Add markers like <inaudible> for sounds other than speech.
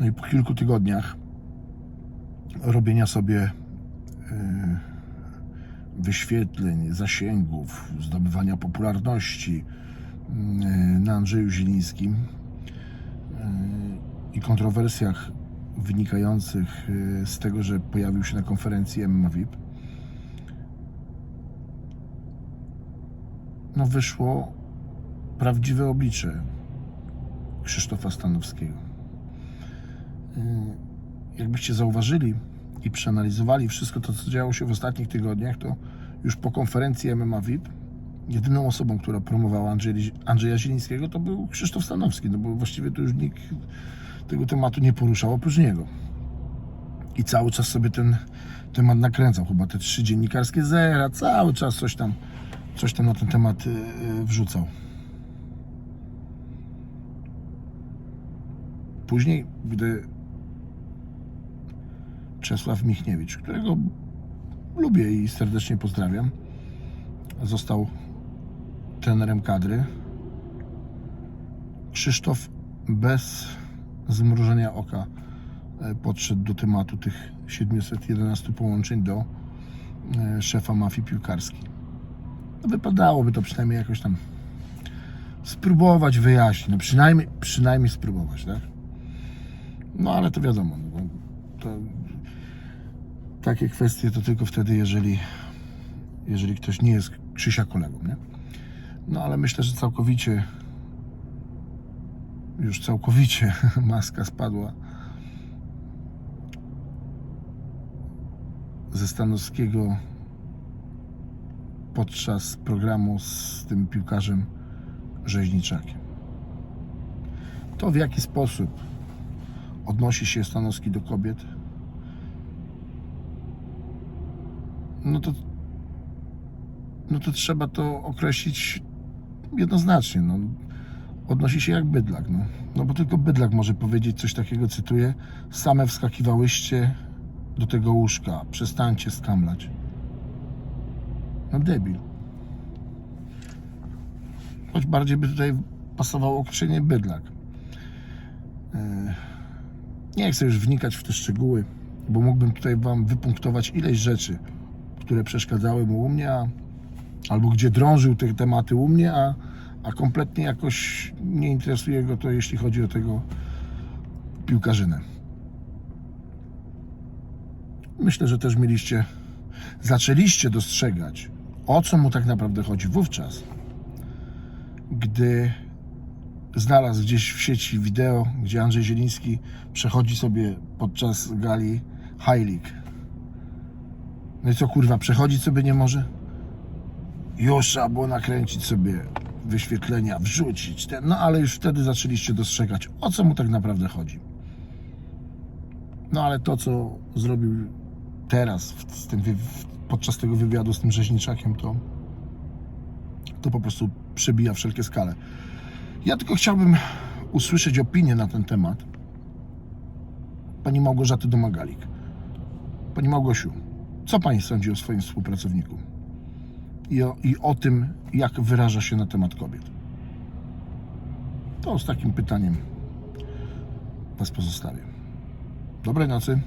No i po kilku tygodniach robienia sobie y, wyświetleń, zasięgów, zdobywania popularności y, na Andrzeju Zielińskim y, i kontrowersjach wynikających z tego, że pojawił się na konferencji MMA VIP, no wyszło prawdziwe oblicze Krzysztofa Stanowskiego. Y, Jakbyście zauważyli i przeanalizowali wszystko to, co działo się w ostatnich tygodniach, to już po konferencji MMA VIP jedyną osobą, która promowała Andrzej, Andrzeja Zielińskiego, to był Krzysztof Stanowski, no bo właściwie to już nikt tego tematu nie poruszał oprócz niego. I cały czas sobie ten temat nakręcał. Chyba te trzy dziennikarskie zera, cały czas coś tam, coś tam na ten temat y, y, wrzucał. Później, gdy Czesław Michniewicz, którego lubię i serdecznie pozdrawiam, został trenerem kadry, Krzysztof bez zmrużenia oka e, podszedł do tematu tych 711 połączeń do e, szefa mafii piłkarskiej. No wypadałoby to przynajmniej jakoś tam spróbować wyjaśnić, no przynajmniej, przynajmniej spróbować, tak? No ale to wiadomo, no, takie kwestie to tylko wtedy, jeżeli, jeżeli ktoś nie jest Krzysia kolegą, nie? No ale myślę, że całkowicie już całkowicie <laughs> maska spadła ze Stanowskiego podczas programu z tym piłkarzem Rzeźniczakiem. To w jaki sposób odnosi się Stanowski do kobiet, no to, no to trzeba to określić jednoznacznie. No. Odnosi się jak bydlak. No. no bo tylko bydlak może powiedzieć coś takiego, cytuję, same wskakiwałyście do tego łóżka, przestańcie skamlać. No debil. Choć bardziej by tutaj pasowało określenie bydlak. Yy, Nie chcę już wnikać w te szczegóły, bo mógłbym tutaj Wam wypunktować ileś rzeczy, które przeszkadzały mu u mnie, a, albo gdzie drążył te tematy u mnie, a, a kompletnie jakoś nie interesuje go to, jeśli chodzi o tego piłkarzynę. Myślę, że też mieliście, zaczęliście dostrzegać, o co mu tak naprawdę chodzi wówczas, gdy znalazł gdzieś w sieci wideo, gdzie Andrzej Zieliński przechodzi sobie podczas gali High League. No i co kurwa, przechodzić sobie nie może? Już trzeba było nakręcić sobie wyświetlenia, wrzucić ten, no ale już wtedy zaczęliście dostrzegać, o co mu tak naprawdę chodzi. No ale to, co zrobił teraz, w, tym, podczas tego wywiadu z tym rzeźniczakiem, to, to po prostu przebija wszelkie skale. Ja tylko chciałbym usłyszeć opinię na ten temat pani Małgorzaty Domagalik. Pani Małgosiu, co pani sądzi o swoim współpracowniku? I o, I o tym, jak wyraża się na temat kobiet. To z takim pytaniem Was pozostawię. Dobrej nocy.